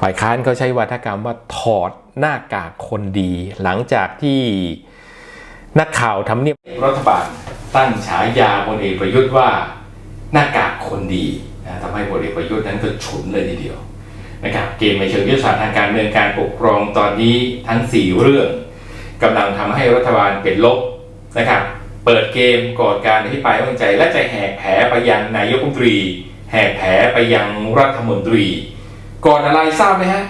ฝ่ายค้านเขาใช้วาทกรรมว่าถอดหน้ากากคนดี หลังจากที่นักข่าวทำเนียบรัฐบาลตั้งฉายาพลเอกประยุทธ์ว่าหน้ากากคนดีนะทำให้พลเอกประยุทธ์นั้นก็ฉุนเลยทีเดียวนะครับเกมในเชิงยุทธศาสตร์ทางการเมืองการปกครองตอนนี้ทั้ง 4 เรื่องกำลังทำให้รัฐบาลเป็นลบนะครับเปิดเกมก่อนการอภิปรายไม่ไว้วางใจและจะแหกแผลไปยังนายกรัฐมนตรี แหกแผลไปยังรัฐมนตรี ก่อนอะไรทราบไหมฮะ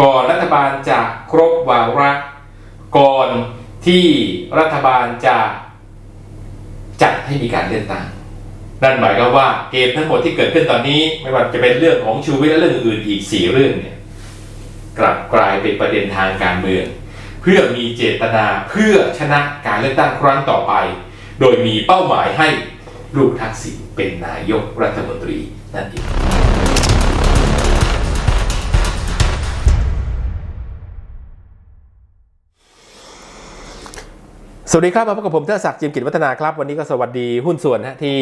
ก่อนรัฐบาลจะครบวาระ ก่อนที่รัฐบาลจะจัดให้มีการเลือกตั้งนั่นหมายความว่าเกมทั้งหมดที่เกิดขึ้นตอนนี้ไม่ว่าจะเป็นเรื่องของชูวิทย์และเรื่องอื่นอีก 4 เรื่องเนี่ยกลับกลายเป็นประเด็นทางการเมือง เพื่อมีเจตนาเพื่อชนะการเลือกตั้งครั้งต่อไป โดยมีเป้าหมายให้ลูกทักษิณเป็นนายกรัฐมนตรีนั่นเอง สวัสดีครับ มาพบกับผมเทศศักดิ์จิมกิจวัฒนาครับ วันนี้ก็สวัสดีหุ้นส่วนนะที่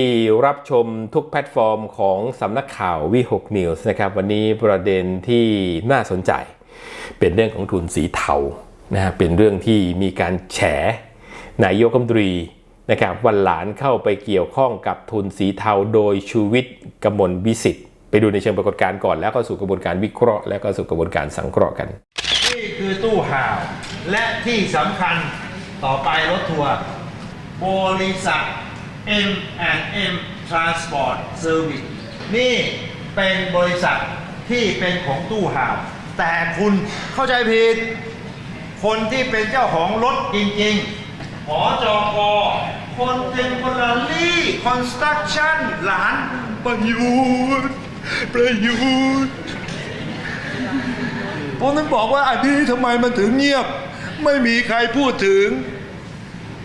รับชมทุกแพลตฟอร์มของสำนักข่าววิหกนิวส์นะครับ วันนี้ประเด็นที่น่าสนใจ เป็นเรื่องของทุนสีเทานะฮะเป็นเรื่องที่มีการแฉนายกรัฐมนตรีนะครับวันหลานเข้าไปเกี่ยวข้องกับทุนสีเทาโดยชูวิทย์กมลวิสิทธิ์ไปดูในเชิงปรากฏการณ์ก่อนแล้วก็สู่กระบวนการวิเคราะห์แล้วก็สู่กระบวนการสังเคราะห์กันนี่คือตู้ห่าวและที่สำคัญ ต่อไปรถทัวร์บริษัท M&M Transport Service นี่เป็นบริษัทที่เป็นของตู้ห่าว แต่คุณเข้าใจผิด คนที่เป็นเจ้าของรถจริงๆหอจอกอคนเป็นคนละลี่คอนสตรักชั่นหลานประยุทธ์ประยุทธ์ผมถึงบอกว่าอันนี้ทำไมมันถึงเงียบ ไม่มีใครพูดถึง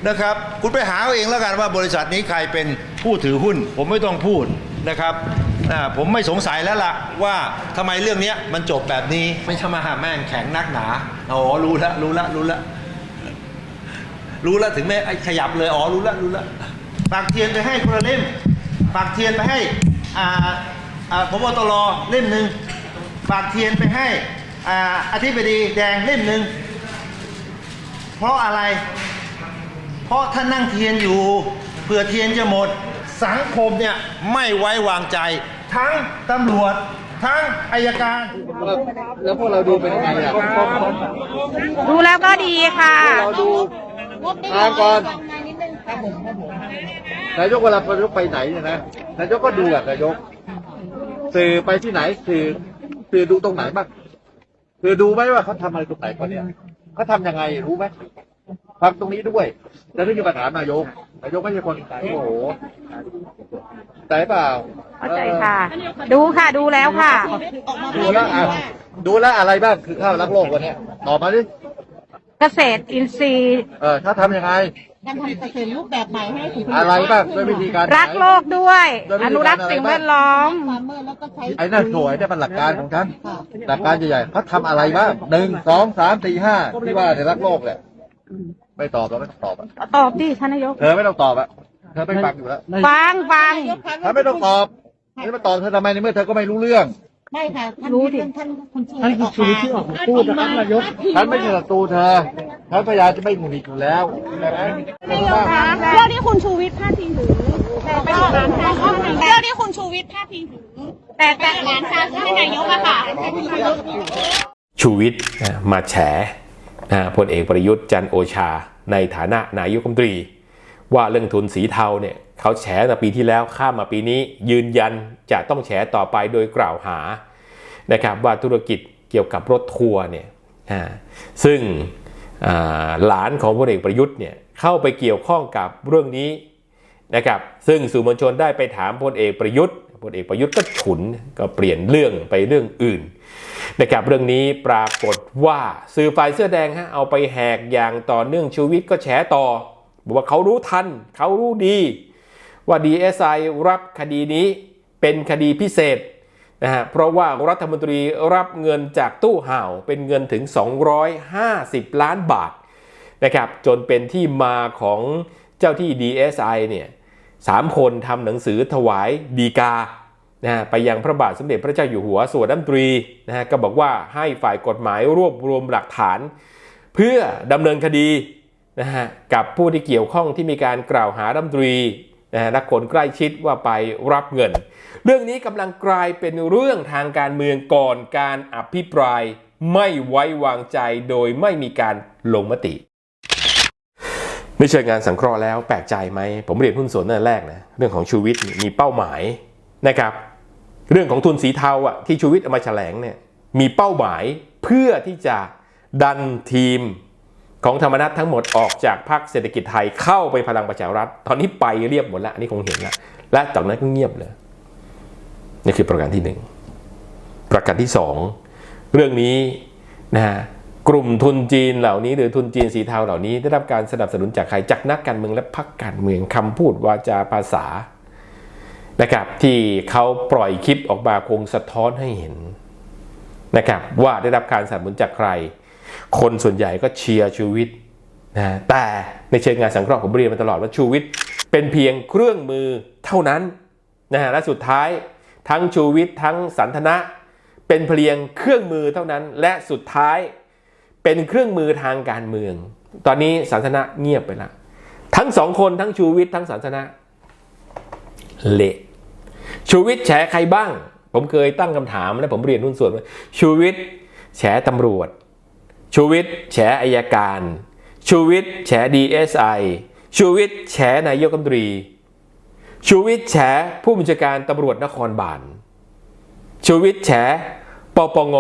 นะครับ คุณไปหาเอาเองแล้วกันว่าบริษัทนี้ใครเป็นผู้ถือหุ้น ผมไม่ต้องพูดนะครับผมไม่สงสัยแล้วล่ะว่าทำไมเรื่องนี้มันจบแบบนี้ไม่ใช่มาหาแม่งแข็งนักหนาอ๋อรู้ล้วรู้ล้วรู้ล้วรู้ล้วถึงแม้ไอ้ขยับเลยอ๋อรู้ล้วรู้ล้วปากเทียนไปให้คนละเล่มปากเทียนไปให้อ่าอ่าพบตรเล่มหนึ่งฝากเทียนไปให้อ่าอธิบดีแดงเล่มหนึ่ง เพราะอะไร เพราะท่านนั่งเทียนอยู่เผื่อเทียนจะหมด สังคมเนี่ยไม่ไว้วางใจ ทั้งตำรวจ ทั้งอายการ แล้วพวกเราดูเป็นยังไงอะดูแล้วก็ดีค่ะ เราดูทางก่อน นายกเวลานายกไปไหนเนี่ยนะนายกก็ดูอะนายก สื่อไปที่ไหนสื่อสื่อดูตรงไหนบ้างสื่อดูไหมว่าเขาทำอะไรตรงไหนก่อนเนี่ย เขาทำยังไงรู้ไหมฟังตรงนี้ด้วยแล้วนี่คือปัญหานายกนายกไม่ใช่คนโอ้โหใจเปล่าเข้าใจค่ะ ดูค่ะดูแล้วค่ะ ดูแล้วอะดูแล้วอะไรบ้างคือข้าวรักโลกวันเนี้ยตอบมาดิเกษตรอินทรีย์ เออถ้าทำยังไง การทำเกษตรรูปแบบใหม่ให้ถึงอะไรบ้างด้วยวิธีการไหนรักโลกด้วย อนุรักษ์สิ่งแวดล้อมฟาร์มเมอร์แล้วก็ใช้ไอ้นั่นโถยเนี่ยมันหลักการของฉันหลักการใหญ่ๆเขาทำอะไรบ้างหนึ่งสองสามสี่ห้าที่ว่าในรักโลกเนี่ยไม่ตอบเราไม่ต้องตอบอะตอบดิท่านนายก เธอไม่ต้องตอบอะเธอไม่ฟังอยู่แล้วฟังฟัง เธอไม่ต้องตอบไม่มาตอบเธอทำไมในเมื่อเธอก็ไม่รู้เรื่อง ไม่ค่ะท่านรู้ดิท่านคุณชูท่านคุณชูที่ออกมาพูดนะครับนายกฉันไม่ใช่ศัตรูเธอฉันพยายามจะไม่หงุดหงิดอยู่แล้วใช่ไหมนายกคะเรื่องที่คุณชูวิทย์พาดพิงถึงแต่ร้านชาเรื่องที่คุณชูวิทย์พาดพิงถึงแต่แต่ร้านชาให้นายกอะค่ะชูวิทย์นะมาแฉนะพลเอกประยุทธ์จันทร์โอชา ในฐานะนายกรัฐมนตรี ว่าเรื่องทุนสีเทาเนี่ย เขาแฉตั้งปีที่แล้วข้ามมาปีนี้ยืนยันจะต้องแฉต่อไปโดยกล่าวหานะครับว่าธุรกิจเกี่ยวกับรถทัวร์เนี่ยซึ่งหลานของพลเอกประยุทธ์เนี่ยเข้าไปเกี่ยวข้องกับเรื่องนี้นะครับซึ่งสื่อมวลชนได้ไปถามพลเอกประยุทธ์พลเอกประยุทธ์ก็ฉุนก็เปลี่ยนเรื่องไปเรื่องอื่นนะครับเรื่องนี้ปรากฏว่าสื่อฝ่ายเสื้อแดงฮะเอาไปแหกอย่างต่อเนื่องชูวิทย์ก็แฉต่อบอกว่าเขารู้ทันเขารู้ดี ว่า DSI รับคดีนี้เป็นคดีพิเศษนะฮะเพราะว่ารัฐมนตรีรับเงินจากตู้ห่าวเป็นเงินถึง 250 ล้านบาทนะครับจนเป็นที่มาของเจ้าที่ DSI เนี่ยสามคนทำหนังสือถวายดีกานะฮะไปยังพระบาทสมเด็จพระเจ้าอยู่หัวส่วนรัมตรีนะฮะก็บอกว่าให้ฝ่ายกฎหมายรวบรวมหลักฐาน เพื่อดำเนินคดีนะฮะกับผู้ที่เกี่ยวข้องที่มีการกล่าวหารัมตรี นะฮะและคนใกล้ชิดว่าไปรับเงิน เรื่องนี้กำลังกลายเป็นเรื่องทางการเมืองก่อนการอภิปรายไม่ไว้วางใจโดยไม่มีการลงมติในเชิงงานสังเคราะห์แล้วแปลกใจไหม ผมเรียนหุ้นส่วนตั้งแรกนะเรื่องของชูวิทย์มีเป้าหมายนะครับ เรื่องของทุนสีเทาอะที่ชูวิทย์เอามาแถลงเนี่ยมีเป้าหมายเพื่อที่จะดันทีม ของธรรมนัตทั้งหมดออกจากพรรคเศรษฐกิจไทยเข้าไปพลังประชารัฐ ตอนนี้ไปเรียบหมดแล้วอันนี้คงเห็นแล้วและจากนั้นก็เงียบเลย นี่คือประการที่หนึ่งประการที่สองเรื่องนี้นะฮะกลุ่มทุนจีนเหล่านี้หรือทุนจีนสีเทาเหล่านี้ได้รับการสนับสนุนจากใครจากนักการเมืองและพรรคการเมืองคำพูดวาจาภาษานะครับที่เขาปล่อยคลิปออกมาคงสะท้อนให้เห็นนะครับว่าได้รับการสนับสนุนจากใคร คนส่วนใหญ่ก็เชียร์ชูวิทย์นะแต่ในเชิงงานสังเคราะห์ผมเรียนมาตลอดว่าชูวิทย์เป็นเพียงเครื่องมือเท่านั้นนะฮะและสุดท้ายทั้งชูวิทย์ทั้งสันทนะ เป็นเพียงเครื่องมือเท่านั้น และสุดท้ายเป็นเครื่องมือทางการเมือง ตอนนี้สันทนะเงียบไปละทั้งสองคนทั้งชูวิทย์ทั้งสันทนะเละชูวิทย์แฉใครบ้าง ผมเคยตั้งคำถามและผมเรียนหุ้นส่วนว่าชูวิทย์แฉตำรวจ ชูวิทย์แฉอายการ ชูวิทย์แฉดีเอสไอชูวิทย์แฉนายกรัฐมนตรี ชูวิทย์แฉผู้บัญชาการตำรวจนครบาล ชูวิทย์แฉปปง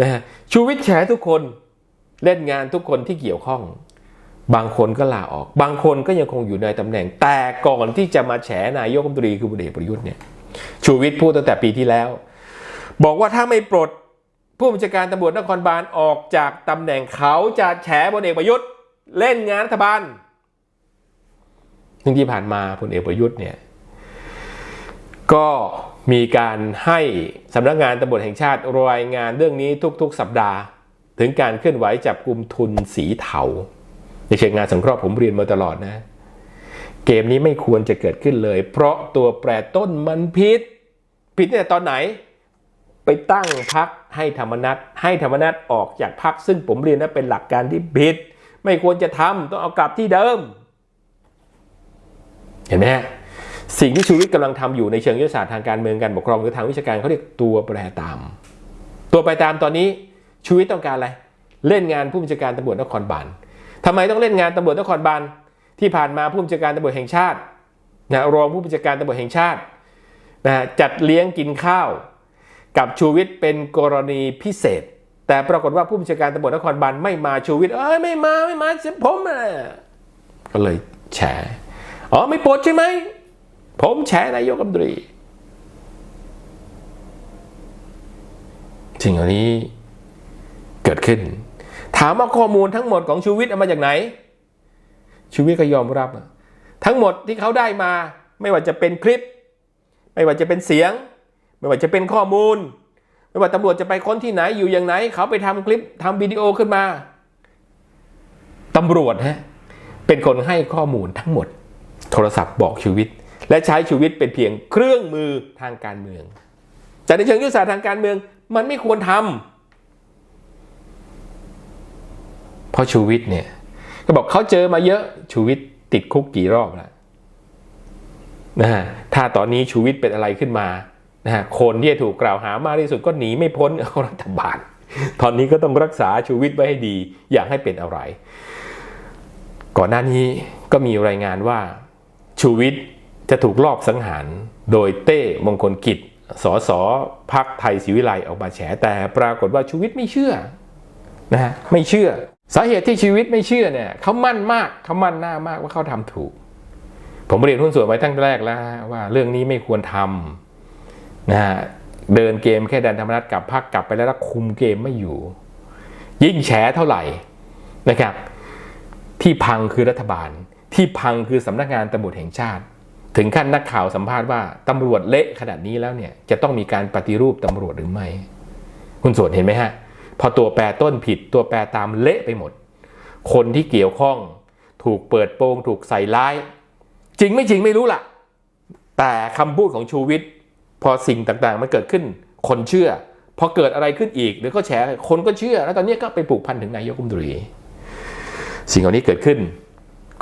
นะฮะชูวิทย์แฉทุกคนเล่นงานทุกคนที่เกี่ยวข้อง บางคนก็ลาออก บางคนก็ยังคงอยู่ในตำแหน่ง แต่ก่อนที่จะมาแฉนายกรัฐมนตรีคือพลเอกประยุทธ์เนี่ย ชูวิทย์พูดตั้งแต่ปีที่แล้ว บอกว่าถ้าไม่ปลด ผู้บัญชาการตำรวจนครบาลออกจากตำแหน่งเขาจะแฉพลเอกประยุทธ์ เล่นงานรัฐบาลซึ่งที่ผ่านมาพลเอกประยุทธ์เนี่ยก็มีการให้สำนักงานตำรวจแห่งชาติรายงานเรื่องนี้ทุกๆ สัปดาห์ ถึงการเคลื่อนไหวจับกลุ่มทุนสีเทาในเชิงงานสังเคราะห์ผมเรียนมาตลอดนะ เกมนี้ไม่ควรจะเกิดขึ้นเลย เพราะตัวแปรต้นมันผิด ผิดตั้งแต่ตอนไหน ไปตั้งพัก ให้ธรรมนัตให้ธรรมนัตออกจากพักซึ่งผมเรียนว่าเป็นหลักการที่ผิด ไม่ควรจะทำต้องเอากลับที่เดิม เห็นไหมฮะสิ่งที่ชูวิทย์กำลังทำอยู่ในเชิงยุทธศาสตร์ทางการเมืองการปกครองหรือทางวิชาการเขาเรียกตัวแปรตาม ตัวแปรตามตอนนี้ชูวิทย์ต้องการอะไร เล่นงานผู้บัญชาการตำรวจนครบาลทำไมต้องเล่นงานตำรวจนครบาลที่ผ่านมาผู้บัญชาการตำรวจแห่งชาตินะรองผู้บัญชาการตำรวจแห่งชาตินะจัดเลี้ยงกินข้าว กับชูวิทย์เป็นกรณีพิเศษ แต่ปรากฏว่าผู้บัญชาการตำรวจนครบาลไม่มาชูวิทย์เอ้ยไม่มาไม่มาผมอะก็เลยแฉอ๋อไม่ปลดใช่ไหมผมแฉนายกรัฐมนตรีสิ่งเหล่านี้เกิดขึ้น ถามว่าข้อมูลทั้งหมดของชูวิทย์เอามาจากไหน ชูวิทย์ก็ยอมรับ ทั้งหมดที่เขาได้มา ไม่ว่าจะเป็นคลิป ไม่ว่าจะเป็นเสียง ไม่ว่าจะเป็นข้อมูล ไม่ว่าตำรวจจะไปค้นที่ไหนอยู่อย่างไหน เขาไปทำคลิปทำวิดีโอขึ้นมาตำรวจฮะเป็นคนให้ข้อมูลทั้งหมด โทรศัพท์บอกชูวิทย์และใช้ชูวิทย์เป็นเพียงเครื่องมือทางการเมือง แต่ในเชิงยุทธศาสตร์ทางการเมืองมันไม่ควรทำเพราะชูวิทย์เนี่ยก็บอกเขาเจอมาเยอะชูวิทย์ติดคุกกี่รอบแล้วนะฮะถ้าตอนนี้ชูวิทย์เป็นอะไรขึ้นมา นะฮะคนที่จะถูกกล่าวหามากที่สุดก็หนีไม่พ้นรัฐบาล ตอนนี้ก็ต้องรักษาชูวิทย์ไว้ให้ดี อยากให้เป็นอะไร ก่อนหน้านี้ก็มีรายงานว่าชูวิทย์จะถูกลอบสังหารโดยเต้มงคลกิจสสพักไทยศรีวิไลออกมาแฉแต่ปรากฏว่าชูวิทย์ไม่เชื่อนะฮะไม่เชื่อ สาเหตุที่ชีวิตไม่เชื่อเนี่ยเขามั่นมากเขามั่นหน้ามากว่าเขาทำถูก ผมเรียนหุ้นส่วนไว้ตั้งแต่แรกแล้วว่าเรื่องนี้ไม่ควรทำ นะฮะเดินเกมแค่แดนธรรมนัฐกลับพักกลับไปแล้วแล้วคุมเกมไม่อยู่ ยิ่งแฉเท่าไหร่นะครับ ที่พังคือรัฐบาล ที่พังคือสำนักงานตำรวจแห่งชาติ ถึงขั้นนักข่าวสัมภาษณ์ว่าตำรวจเละขนาดนี้แล้วเนี่ยจะต้องมีการปฏิรูปตำรวจหรือไม่ คุณส่วนเห็นไหมฮะพอตัวแปรต้นผิดตัวแปรตามเละไปหมด คนที่เกี่ยวข้องถูกเปิดโปงถูกใส่ร้าย จริงไม่จริงไม่รู้ล่ะ แต่คำพูดของชูวิทย์ พอสิ่งต่างๆ มันเกิดขึ้น คนเชื่อ พอเกิดอะไรขึ้นอีกเดี๋ยวก็แฉคนก็เชื่อ แล้วตอนนี้ก็ไปผูกพันถึงนายกรัฐมนตรี สิ่งเหล่านี้เกิดขึ้น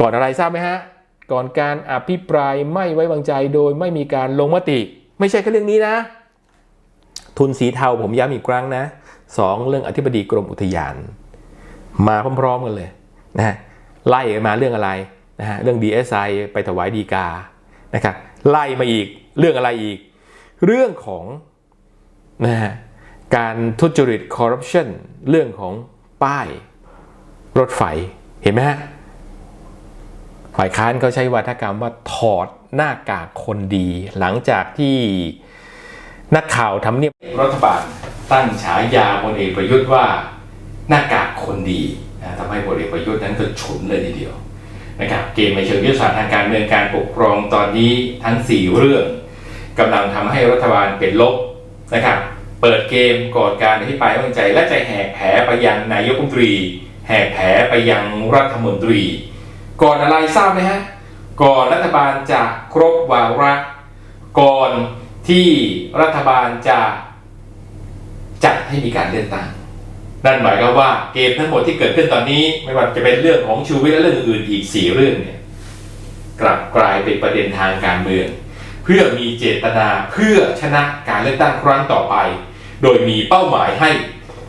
ก่อนอะไรทราบไหมฮะ ก่อนการอภิปรายไม่ไว้วางใจโดยไม่มีการลงมติ ไม่ใช่แค่เรื่องนี้นะ ทุนสีเทาผมย้ำอีกครั้งนะสองเรื่องอธิบดีกรมอุทยาน มาพร้อมๆกันเลยนะฮะไล่มาเรื่องอะไรนะฮะเรื่อง DSI ไปถวายดีกานะครับไล่มาอีกเรื่องอะไรอีก เรื่องของนะฮะการทุจริตคอร์รัปชันเรื่องของป้ายรถไฟเห็นไหมฮะฝ่ายค้านเขาใช้วาทกรรมว่าถอดหน้ากากคนดี หลังจากที่นักข่าวทำเนียบรัฐบาลตั้งฉายาพลเอกประยุทธ์ว่าหน้ากากคนดีนะทำให้พลเอกประยุทธ์นั้นก็ฉุนเลยทีเดียวนะครับเกมในเชิงยุทธศาสตร์ทางการเมืองการปกครองตอนนี้ทั้ง 4 เรื่อง กำลังทำให้รัฐบาลเป็นลบนะครับเปิดเกมก่อนการอภิปรายไม่ไว้วางใจ และจะแหกแผลไปยังนายกรัฐมนตรี แหกแผลไปยังรัฐมนตรี ก่อนอะไรทราบไหมฮะก่อนรัฐบาลจะครบวาระก่อนที่รัฐบาลจะจัดให้มีการเลือกตั้งนั่นหมายความว่าเกมทั้งหมดที่เกิดขึ้นตอนนี้ ไม่ว่าจะเป็นเรื่องของชูวิทย์และเรื่องอื่นอีก 4 เรื่องเนี่ยกลับกลายเป็นประเด็นทางการเมือง พื่อมีเจตนาเพื่อชนะการเลือกตั้งครั้งต่อไป โดยมีเป้าหมายให้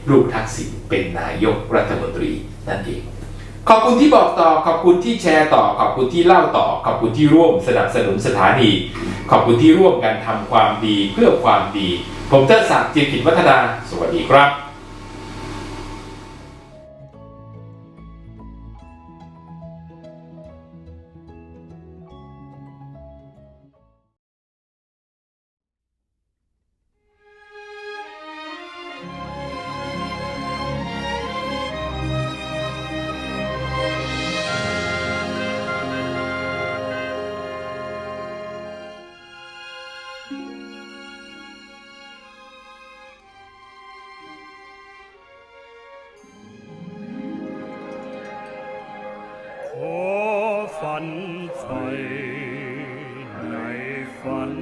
ลูกทักษิณเป็นนายกรัฐมนตรีนั่นเอง ขอบคุณที่บอกต่อ ขอบคุณที่แชร์ต่อ ขอบคุณที่เล่าต่อ ขอบคุณที่ร่วมสนับสนุนสถานี ขอบคุณที่ร่วมกันทำความดีเพื่อความดี ผมเทิดศักดิ์จิตกิจวัฒนา สวัสดีครับ ขอฝันไฟในฝัน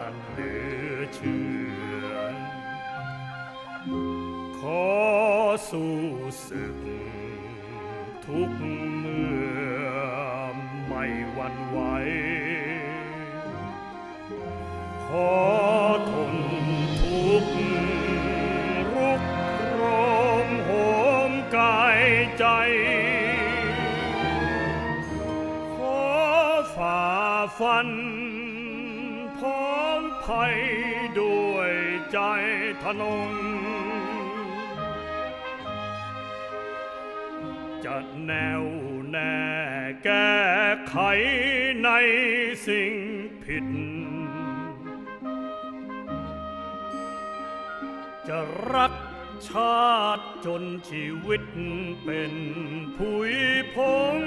อันเหลือเชื่อ ขอสู้ศึก ทุกเมื่อไม่หวั่นไหว ขอทนทุกข์รุกโรมโหมกายใจ ฟันพ้องภัยด้วยใจทนง จะแนวแน่แก้ไขในสิ่งผิด จะรักชาติจนชีวิตเป็นผุยพง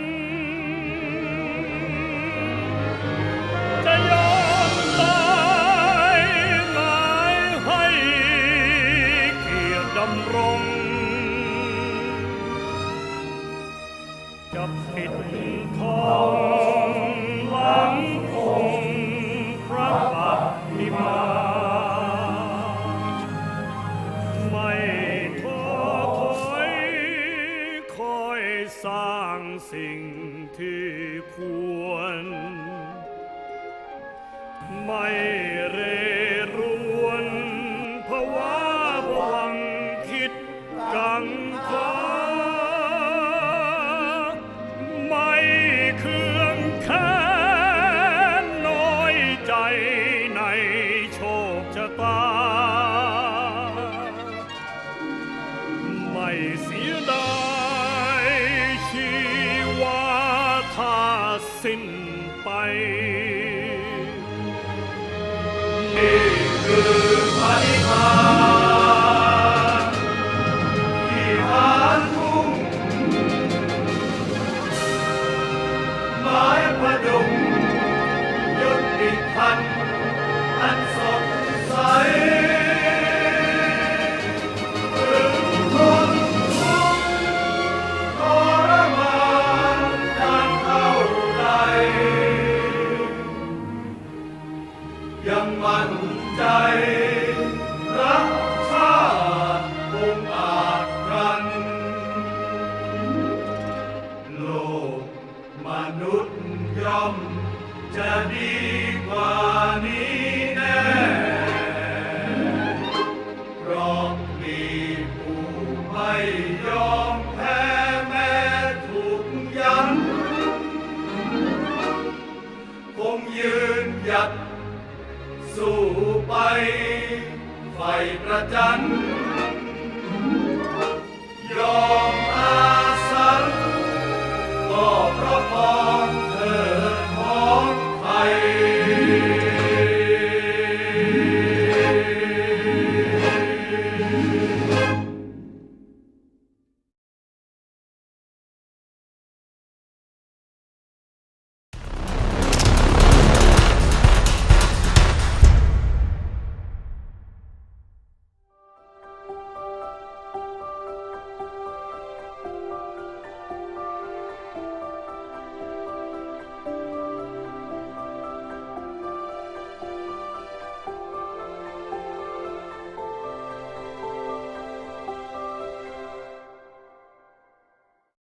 จะผิดทองหลังองค์พระบาทิมาไม่ท้อถอยคอยสร้างสิ่งที่ควร ไม่เร่ เสียดายชีวาถ้าสิ้นไป ไปไฟประจันยอม